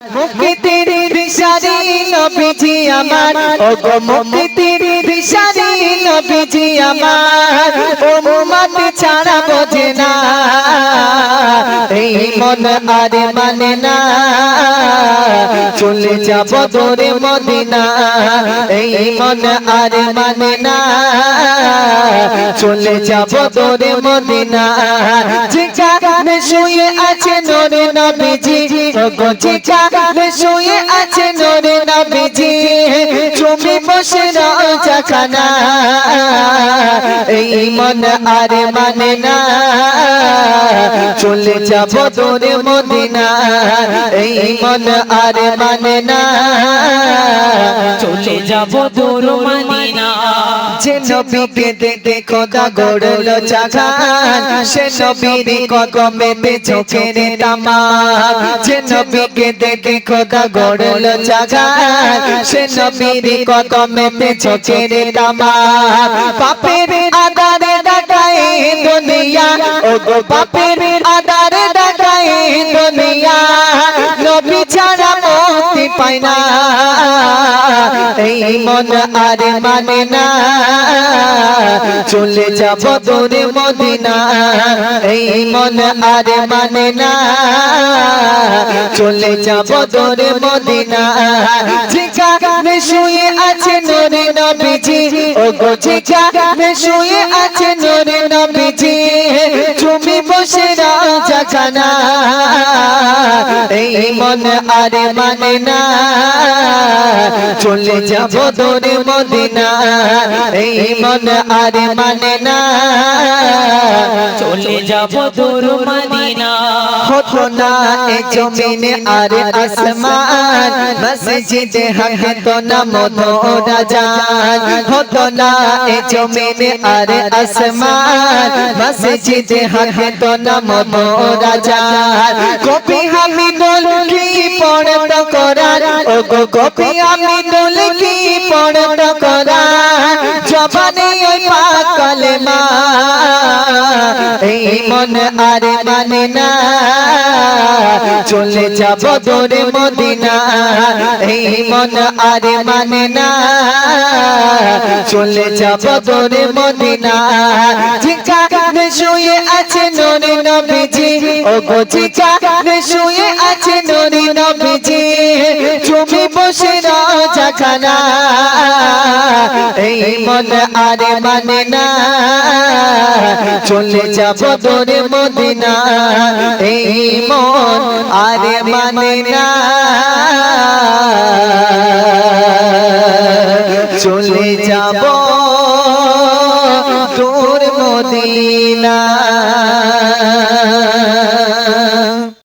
মুক্তির দিশারি নবীজি আমার। ও গো মুক্তির দিশারি নবীজি আমার। ও মুমাত ছাড়া বোঝে না। মন আর মানে না। চলে যাব দূরে মদিনা। এই মন আর মানে না। চলে যাব দূরে মদিনা। যেখানে শুয়ে আছে নূরে নবীজি যেখানে শুয়ে আছে নূরে নবীজি, তুমি বসে রাজা খানা এই মন আর মানে না। চলে যাব দূরে মদিনা। এই মন আর মানে না। চলে যাব দূর মদিনা। যে নবীকে দেখে গড়লো সে চোখের তামাক যে নবীকে দেখে গড়লো সে চোখের তামাক পাপের গো পাপের আদারে ডাকায় দুনিয়া। নবী ছাড়া মুক্তি পায় না। এই মন আর মানে না। চলে যাব দূরে মদিনা। এই মন আর মানে না। চলে যাব দূরে মদিনা। যেখানে শুয়ে আছে নূরে নবীজি। ও গো যেখানে শুয়ে আছে নূরে নবীজি। তুমি বসে রাজা খানা এই মন আর মানে না। চলে যাব দূরে মদিনা। এই মন আর মানে না। চলে যাব দূর মদিনা। না এ জমিনে আর আসমান। মসজিদে হক তো না মধুরা জান হতো না এ জমিনে আর আসমান। মসজিদে হক তো না মধুরা জান কপি হামিদুল কি পড়ত করার? ও গো কপি হামিদুল কি পড়ত করার? জবানে ওই পাক কালেমা। এই মন আর মানে না চলে যাব দূরে মদিনা। এই মন আর মানে না চলে যাব দূরে মদিনা। যেখানে শুয়ে আছে নূরে নবীজি ও গো যেখানে শুয়ে আছে নূরে নবীজি। তুমি বসে রাজা খানা। এই মন আর মানে না চলে যাব দূরে মদিনা এই মন আরে মানে না।